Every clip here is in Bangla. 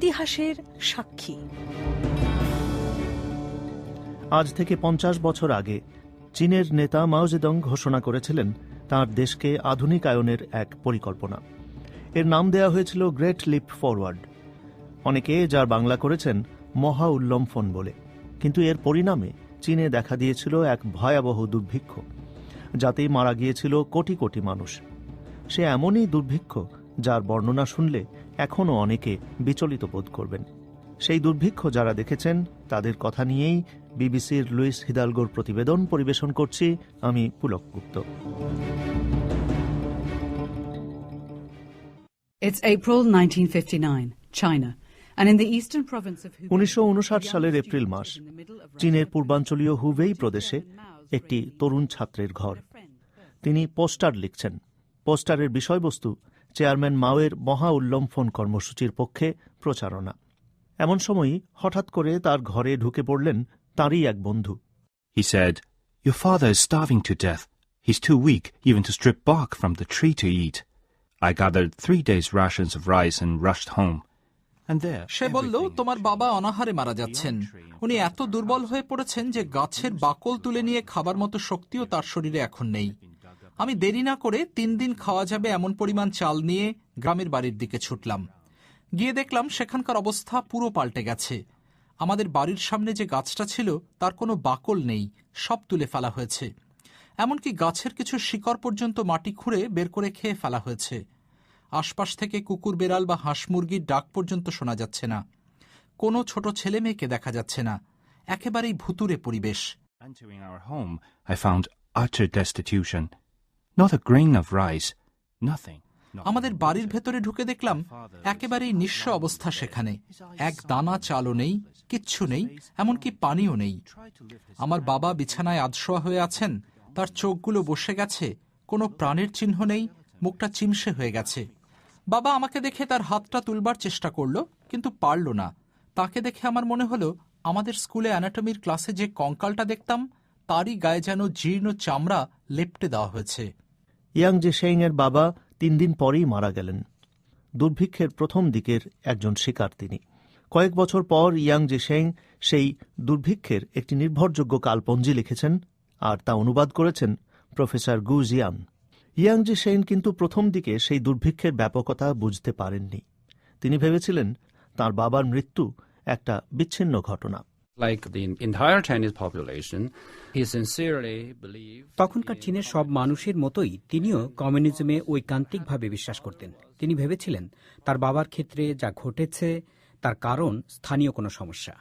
ইতিহাসের সাক্ষী। আজ থেকে পঞ্চাশ বছর আগে চীনের নেতা মাওজেদং ঘোষণা করেছিলেন তার দেশকে আধুনিকায়নের এক পরিকল্পনা। এর নাম দেয়া হয়েছিল গ্রেট লিপ ফরওয়ার্ড। অনেকে যার বাংলা করেছেন মহা উল্লম্ফন বলে। কিন্তু এর পরিণামে চীনে দেখা দিয়েছিল এক ভয়াবহ দুর্ভিক্ষ, যাতে মারা গিয়েছিল কোটি কোটি মানুষ। সে এমনই দুর্ভিক্ষ যার বর্ণনা শুনলে এখনও অনেকে বিচলিত বোধ করবেন। সেই দুর্ভিক্ষ যারা দেখেছেন তাদের কথা নিয়েই বিবিসির লুইস হিদালগোর প্রতিবেদন পরিবেশন করছি আমি Pulak Gupta. It's April 1959, China. And in the eastern province of Hubei, উনিশশো সালের এপ্রিল মাস চীনের পূর্বাঞ্চলীয় হুবেই প্রদেশে একটি তরুণ ছাত্রের ঘর। তিনি পোস্টার লিখছেন। পোস্টারের বিষয়বস্তু চেয়ারম্যান মাওয়ের মহা উল্লম্ফন কর্মসূচির পক্ষে প্রচারণা। এমন সময়ই হঠাৎ করে তার ঘরে ঢুকে পড়লেন তাঁরই এক বন্ধু। He said your father is starving to death he is too weak even to strip bark from the tree to eat I gather three days rations of rice and rash সে বলল তোমার বাবা অনাহারে মারা যাচ্ছেন। উনি এত দুর্বল হয়ে পড়েছেন যে গাছের বাকল তুলে নিয়ে খাবার মতো শক্তিও তার শরীরে এখন নেই। আমি দেরি না করে তিন দিন খাওয়া যাবে এমন পরিমাণ চাল নিয়ে গ্রামের বাড়ির দিকে ছুটলাম। গিয়ে দেখলাম সেখানকার অবস্থা পুরো পাল্টে গেছে। আমাদের বাড়ির সামনে যে গাছটা ছিল তার কোনো বাকল নেই সব তুলে ফেলা হয়েছে। এমনকি গাছের কিছু শিকড় পর্যন্ত মাটি খুঁড়ে বের করে খেয়ে ফেলা হয়েছে। আশপাশ থেকে কুকুর বেড়াল বা হাঁস মুরগির ডাক পর্যন্ত শোনা যাচ্ছে না। কোনো ছোট ছেলে মেয়েকে দেখা যাচ্ছে না। একেবারেই ভুতুরে পরিবেশ। Entering our home, I found utter destitution. Not a grain of rice, nothing. আমাদের বাড়ির ভেতরে ঢুকে দেখলাম একেবারেই নিঃস্ব অবস্থা সেখানে। এক দানা চালও নেই কিচ্ছু নেই এমনকি পানিও নেই। আমার বাবা বিছানায় আধশোয়া হয়ে আছেন তার চোখগুলো বসে গেছে কোনো প্রাণের চিহ্ন নেই মুখটা চিমসে হয়ে গেছে। বাবা আমাকে দেখে তার হাতটা তুলবার চেষ্টা করল কিন্তু পারল না। তাকে দেখে আমার মনে হলো আমাদের স্কুলে অ্যানাটমির ক্লাসে যে কঙ্কালটা দেখতাম তারই গায়ে যেন জীর্ণ চামড়া লেপটে দেওয়া হয়েছে। ইয়াং জে এর বাবা তিন দিন পরেই মারা গেলেন। দুর্ভিক্ষের প্রথম দিকের একজন শিকার তিনি। কয়েক বছর পর ইয়াং জে সেই দুর্ভিক্ষের একটি নির্ভরযোগ্য কালপঞ্জি লিখেছেন আর তা অনুবাদ করেছেন প্রফেসর গু জিয়ান। ইয়াং জে সেন কিন্তু প্রথম দিকে সেই দুর্ভিক্ষের ব্যাপকতা বুঝতে পারেননি। তিনি ভেবেছিলেন তার বাবার মৃত্যু একটা বিচ্ছিন্ন ঘটনা। Like the entire Chinese population, he sincerely believed. তখনকার চীনের সব মানুষের মতোই তিনিও কমিউনিজমে ঐকান্তিকভাবে বিশ্বাস করতেন। তিনি ভেবেছিলেন তার বাবার ক্ষেত্রে যা ঘটেছে তার কারণ স্থানীয় কোনো সমস্যা।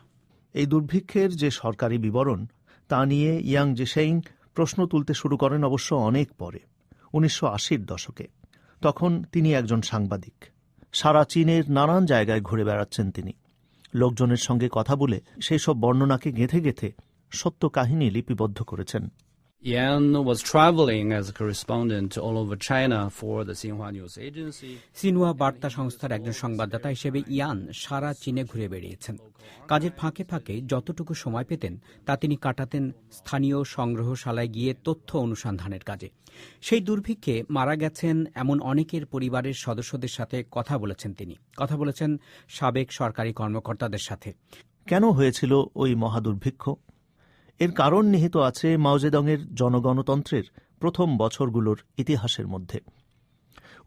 এই দুর্ভিক্ষের যে সরকারি বিবরণ তা নিয়ে ইয়াং জেশেইং প্রশ্ন তুলতে শুরু করেন অবশ্য অনেক পরে উনিশশো আশির দশকে। তখন তিনি একজন সাংবাদিক। সারা চীনের নানান জায়গায় ঘুরে বেড়াচ্ছেন তিনি। লোকজনের সঙ্গে কথা বলে সেই সব বর্ণনাকে গেঁথে গেঁথে সত্য কাহিনী লিপিবদ্ধ করেছেন। Yan was traveling as a correspondent all over China for the Xinhua News Agency. সিনুয়া বার্তা সংস্থার একজন সংবাদদাতা হিসেবে ইয়ান সারা চীনে ঘুরে বেড়িয়েছেন। কাজের ফাঁকে ফাঁকে যতটুকু সময় পেতেন তা তিনি কাটাতেন স্থানীয় সংগ্রহশালায় গিয়ে তথ্য অনুসন্ধানের কাজে। সেই দুর্ভিক্ষে মারা গেছেন এমন অনেকের পরিবারের সদস্যদের সাথে কথা বলেছেন তিনি। কথা বলেছেন সাবেক সরকারি কর্মকর্তাদের সাথে। কেন হয়েছিল ওই মহাদুর্ভিক্ষ? এর কারণ নিহিত আছে মাওজেদংয়ের জনগণতন্ত্রের প্রথম বছরগুলোর ইতিহাসের মধ্যে।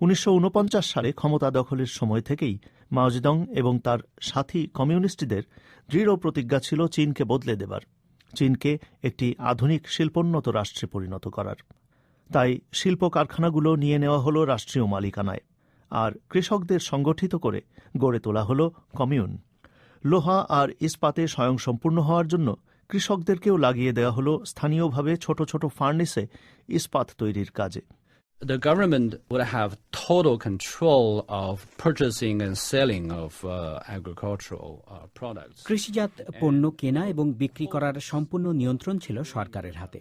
উনিশশো ঊনপঞ্চাশ সালে ক্ষমতা দখলের সময় থেকেই মাওজেদং এবং তার সাথী কমিউনিস্টদের দৃঢ় প্রতিজ্ঞা ছিল চীনকে বদলে দেবার, চীনকে একটি আধুনিক শিল্পোন্নত রাষ্ট্রে পরিণত করার। তাই শিল্প কারখানাগুলো নিয়ে নেওয়া হল রাষ্ট্রীয় মালিকানায়, আর কৃষকদের সংগঠিত করে গড়ে তোলা হল কমিউন। লোহা আর ইস্পাতে স্বয়ংসম্পূর্ণ হওয়ার জন্য কৃষকদেরকেও লাগিয়ে দেওয়া হল স্থানীয়ভাবে ছোট ছোট ফার্নেসে ইস্পাত তৈরির কাজে। The government would have total control of purchasing and selling of uh, agricultural uh, products. কৃষিজাত পণ্য কেনা এবং বিক্রি করার সম্পূর্ণ নিয়ন্ত্রণ ছিল সরকারের হাতে।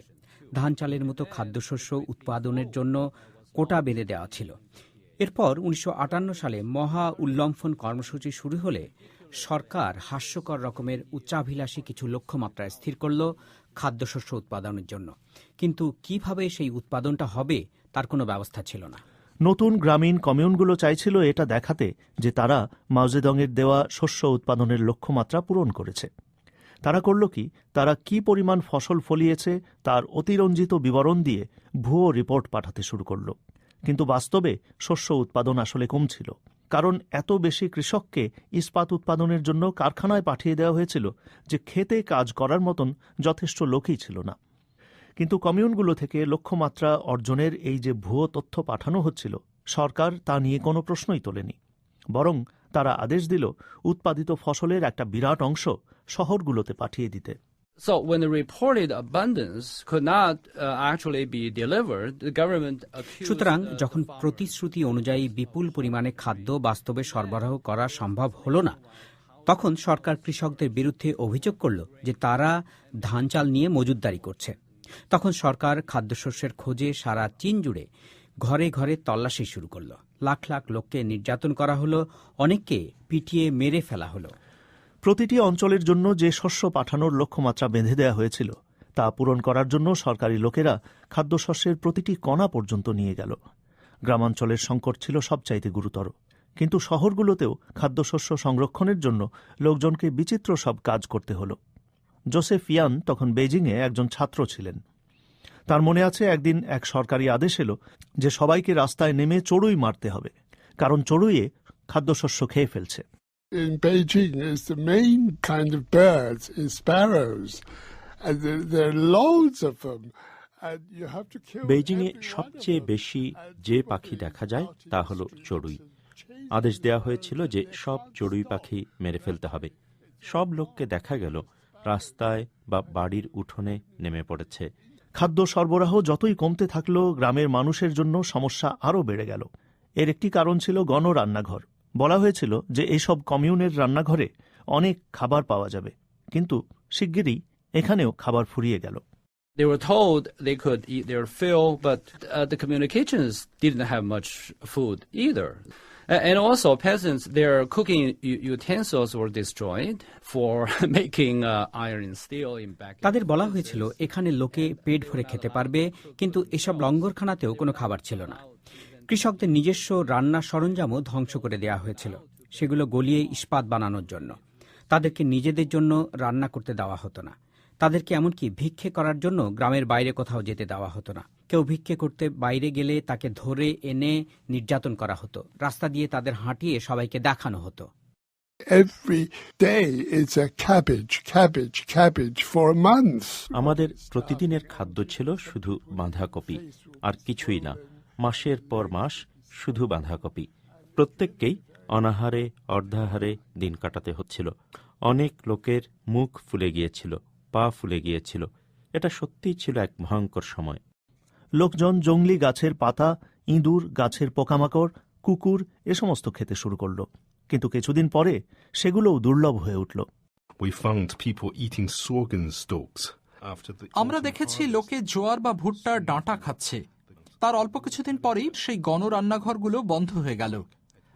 ধান চালের মতো খাদ্যশস্য উৎপাদনের জন্য কোটা বেঁধে দেওয়া ছিল। এরপর উনিশশো আটান্ন সালে মহা উল্লম্ফন কর্মসূচি শুরু হলে সরকার হাস্যকর রকমের উচ্চাভিলাষী কিছু লক্ষ্যমাত্রায় স্থির করল খাদ্যশস্য উৎপাদনের জন্য। কিন্তু কীভাবে সেই উৎপাদনটা হবে, তার কোনো ব্যবস্থা ছিল না। নতুন গ্রামীণ কমিউনগুলো চাইছিল এটা দেখাতে যে তারা মাওজেদংয়ের দেওয়া শস্য উৎপাদনের লক্ষ্যমাত্রা পূরণ করেছে। তারা করল কি, তারা কি পরিমাণ ফসল ফলিয়েছে তার অতিরঞ্জিত বিবরণ দিয়ে ভুয়ো রিপোর্ট পাঠাতে শুরু করল। কিন্তু বাস্তবে শস্য উৎপাদন আসলে কমছিল। কারণ এত বেশি কৃষককে ইস্পাত উৎপাদনের জন্য কারখানায় পাঠিয়ে দেওয়া হয়েছিল যে খেতে কাজ করার মতন যথেষ্ট লোকই ছিল না। কিন্তু কমিউনগুলো থেকে লক্ষ্যমাত্রা অর্জনের এই যে ভুয়ো তথ্য পাঠানো হচ্ছিল, সরকার তা নিয়ে কোনো প্রশ্নই তোলেনি। বরং তারা আদেশ দিল, উৎপাদিত ফসলের একটা বিরাট অংশ শহরগুলোতে পাঠিয়ে দিতে। So when the reported abundance could not uh, actually be delivered, the government accused সুতরাং যখন প্রতিশ্রুতি অনুযায়ী বিপুল পরিমাণে খাদ্য বাস্তবে সরবরাহ করা সম্ভব হলো না তখন সরকার কৃষকদের বিরুদ্ধে অভিযোগ করল যে তারা ধান চাল নিয়ে মজুতদারি করছে। তখন সরকার খাদ্যশস্যের খোঁজে সারা চীন জুড়ে ঘরে ঘরে তল্লাশি শুরু করল। লাখ লাখ লোককে নির্যাতন করা হলো অনেককে পিটিয়ে মেরে ফেলা হলো। প্রতিটি অঞ্চলের জন্য যে শস্য পাঠানোর লক্ষ্যমাত্রা বেঁধে দেওয়া হয়েছিল, তা পূরণ করার জন্য সরকারি লোকেরা খাদ্যশস্যের প্রতিটি কণা পর্যন্ত নিয়ে গেল। গ্রামাঞ্চলের সংকট ছিল সবচাইতে গুরুতর। কিন্তু শহরগুলোতেও খাদ্যশস্য সংরক্ষণের জন্য লোকজনকে বিচিত্র সব কাজ করতে হল। জোসেফ ইয়ান তখন বেজিংয়ে একজন ছাত্র ছিলেন। তার মনে আছে, একদিন এক সরকারি আদেশ এলো যে সবাইকে রাস্তায় নেমে চড়ুই মারতে হবে, কারণ চড়ুইয়ে খাদ্যশস্য খেয়ে ফেলছে। in Beijing is the main kind of birds is sparrows, and there, there are loads of them. বেইজিংয়ে সবচেয়ে বেশি যে পাখি দেখা যায় তা হলো চড়ুই। আদেশ দেয়া হয়েছিল যে সব চড়ুই পাখি মেরে ফেলতে হবে। সব লোককে দেখা গেল রাস্তায় বা বাড়ির উঠোনে নেমে পড়েছে। খাদ্য সরবরাহ যতই কমতে থাকল গ্রামের মানুষের জন্য সমস্যা আরও বেড়ে গেল। এর একটি কারণ ছিল গণ রান্নাঘর বলা হয়েছিল যে এইসব কমিউনের রান্নাঘরে অনেক খাবার পাওয়া যাবে কিন্তু শিগগিরই এখানেও খাবার ফুরিয়ে গেল They were told they could eat their fill, but uh, the communications didn't have much food either. And also, peasants, their cooking utensils were destroyed for making uh, iron and steel in back. তাদের বলা হয়েছিল এখানে লোকে পেট ভরে খেতে পারবে কিন্তু এসব লঙ্গরখানাতেও কোনো খাবার ছিল না কৃষকদের নিজস্ব রান্নার সরঞ্জামও ধ্বংস করে দেওয়া হয়েছিল। সেগুলো গলিয়ে ইস্পাত বানানোর জন্য। তাদেরকে নিজেদের জন্য রান্না করতে দেওয়া হতো না। তাদেরকে এমনকি ভিক্ষে করার জন্য গ্রামের বাইরে কোথাও যেতে দেওয়া হতো না। কেউ ভিক্ষে করতে বাইরে গেলে তাকে ধরে এনে নির্যাতন করা হতো। রাস্তা দিয়ে তাদের হাঁটিয়ে সবাইকে দেখানো হতো। Every day it's a cabbage, cabbage, cabbage for a আমাদের প্রতিদিনের খাদ্য ছিল শুধু বাঁধাকপি আর কিছুই না। মাসের পর মাস শুধু বাঁধাকপি। প্রত্যেককেই অনাহারে অর্ধাহারে দিন কাটাতে হচ্ছিল। অনেক লোকের মুখ ফুলে গিয়েছিল পা ফুলে গিয়েছিল। এটা সত্যিই ছিল এক ভয়ঙ্কর সময়। লোকজন জংলি গাছের পাতা ইঁদুর গাছের পোকামাকড় কুকুর এ সমস্ত খেতে শুরু করল। কিন্তু কিছুদিন পরে সেগুলোও দুর্লভ হয়ে উঠল। আমরা দেখেছি লোকে জোয়ার বা ভুট্টার ডাঁটা খাচ্ছে। তার অল্প কিছুদিন পরেই সেই গণ রান্নাঘরগুলো বন্ধ হয়ে গেল।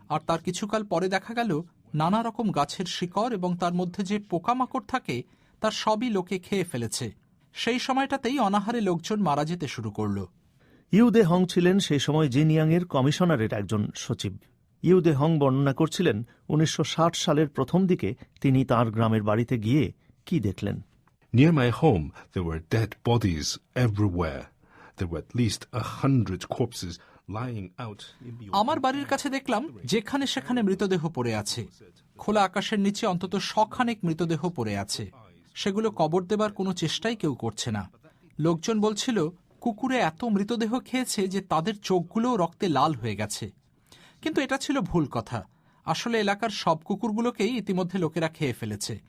আর তার কিছুকাল পরে দেখা গেল নানা রকম গাছের শিকড় এবং তার মধ্যে যে পোকামাকড় থাকে তার সবই লোকে খেয়ে ফেলেছে। সেই সময়টাতেই অনাহারে লোকজন মারা যেতে শুরু করল। ইউদে হং ছিলেন সেই সময় জিনিয়াংয়ের কমিশনারের একজন সচিব। ইউদে হং বর্ণনা করছিলেন উনিশশো ষাট সালের প্রথম দিকে তিনি তার গ্রামের বাড়িতে গিয়ে কি দেখলেন। Near my home, there were dead bodies everywhere. There were at least a hundred corpses আমার বাড়ির কাছে দেখলাম যেখানে সেখানে মৃতদেহ পড়ে আছে। খোলা আকাশের নিচে অন্তত শখানেক মৃতদেহ পড়ে আছে। সেগুলো কবর দেবার কোনো চেষ্টাই কেউ করছে না। লোকজন বলছিল, কুকুরে এত মৃতদেহ খেয়েছে যে তাদের চোখগুলো রক্তে লাল হয়ে গেছে। কিন্তু এটা ছিল ভুল কথা। আসলে এলাকার সব কুকুরগুলোকেই ইতিমধ্যে লোকেরা খেয়ে ফেলেছে।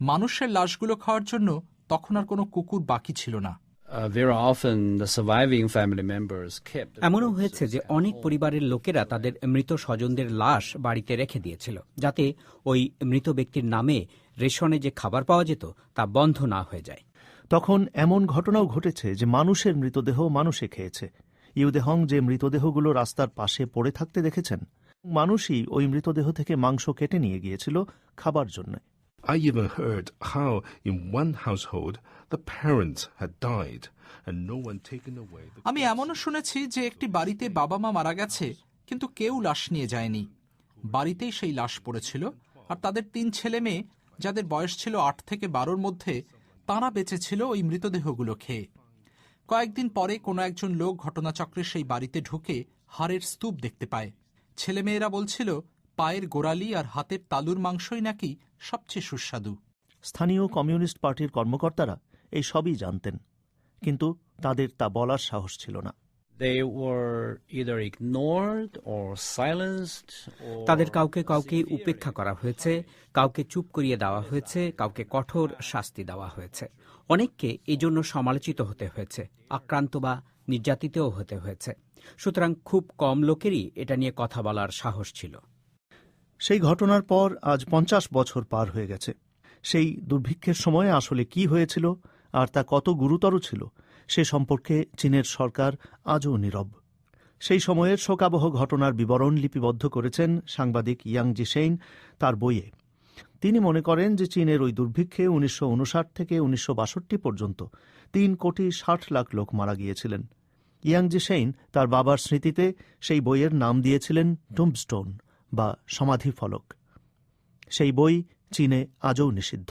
মানুষের লাশগুলো খাওয়ার জন্য তখন আর কোনো কুকুর বাকি ছিল না। Uh, very often, the surviving family members kept. এমনও হয়েছে যে অনেক পরিবারের লোকেরা তাদের মৃত স্বজনদের লাশ বাড়িতে রেখে দিয়েছিল যাতে ওই মৃত ব্যক্তির নামে রেশনে যে খাবার পাওয়া যেত তা বন্ধ না হয়ে যায় তখন এমন ঘটনাও ঘটেছে যে মানুষের মৃতদেহ মানুষে খেয়েছে ইউদেহং যে মৃতদেহগুলো রাস্তার পাশে পড়ে থাকতে দেখেছেন মানুষই ওই মৃতদেহ থেকে মাংস কেটে নিয়ে গিয়েছিল খাবার জন্য I even heard how, in one household, the parents had died and no one taken away আমি এমনও শুনেছি যে একটি বাড়িতে বাবা মা মারা গেছে, কিন্তু কেউ লাশ নিয়ে যায়নি। বাড়িতেই সেই লাশ পড়েছিল, আর তাদের তিন ছেলে মেয়ে, যাদের বয়স ছিল আট থেকে বারোর মধ্যে, তাঁরা বেঁচেছিল ওই মৃতদেহগুলো খেয়ে। কয়েকদিন পরে কোনো একজন লোক ঘটনাচক্রে সেই বাড়িতে ঢুকে হাড়ের স্তূপ দেখতে পায়। ছেলেমেয়েরা বলছিল পায়ের গোড়ালি আর হাতের তালুর মাংসই নাকি সবচেয়ে সুস্বাদু। স্থানীয় কমিউনিস্ট পার্টির কর্মকর্তারা এই সবই জানতেন কিন্তু তাদের তা বলার সাহস ছিল না। তাদের কাউকে কাউকে উপেক্ষা করা হয়েছে কাউকে চুপ করিয়ে দেওয়া হয়েছে কাউকে কঠোর শাস্তি দেওয়া হয়েছে। অনেককে এজন্য সমালোচিত হতে হয়েছে আক্রান্ত বা নির্যাতিতও হতে হয়েছে। সুতরাং খুব কম লোকেরই এটা নিয়ে কথা বলার সাহস ছিল। সেই ঘটনার পর আজ পঞ্চাশ বছর পার হয়ে গেছে। সেই দুর্ভিক্ষের সময়ে আসলে কি হয়েছিল আর তা কত গুরুতর ছিল সে সম্পর্কে চীনের সরকার আজও নীরব। সেই সময়ের শোকাবহ ঘটনার বিবরণ লিপিবদ্ধ করেছেন সাংবাদিক ইয়াং জিসেইন তার বইয়ে। তিনি মনে করেন যে চীনের ওই দুর্ভিক্ষে উনিশশো ঊনষাট থেকে উনিশশো বাষট্টি পর্যন্ত তিন কোটি ষাট লাখ লোক মারা গিয়েছিলেন। ইয়াং জিসেইন তার বাবার স্মৃতিতে সেই বইয়ের নাম দিয়েছিলেন টুম্বস্টোন বা সমাধি ফলক সেই বই চীনে আজও নিষিদ্ধ।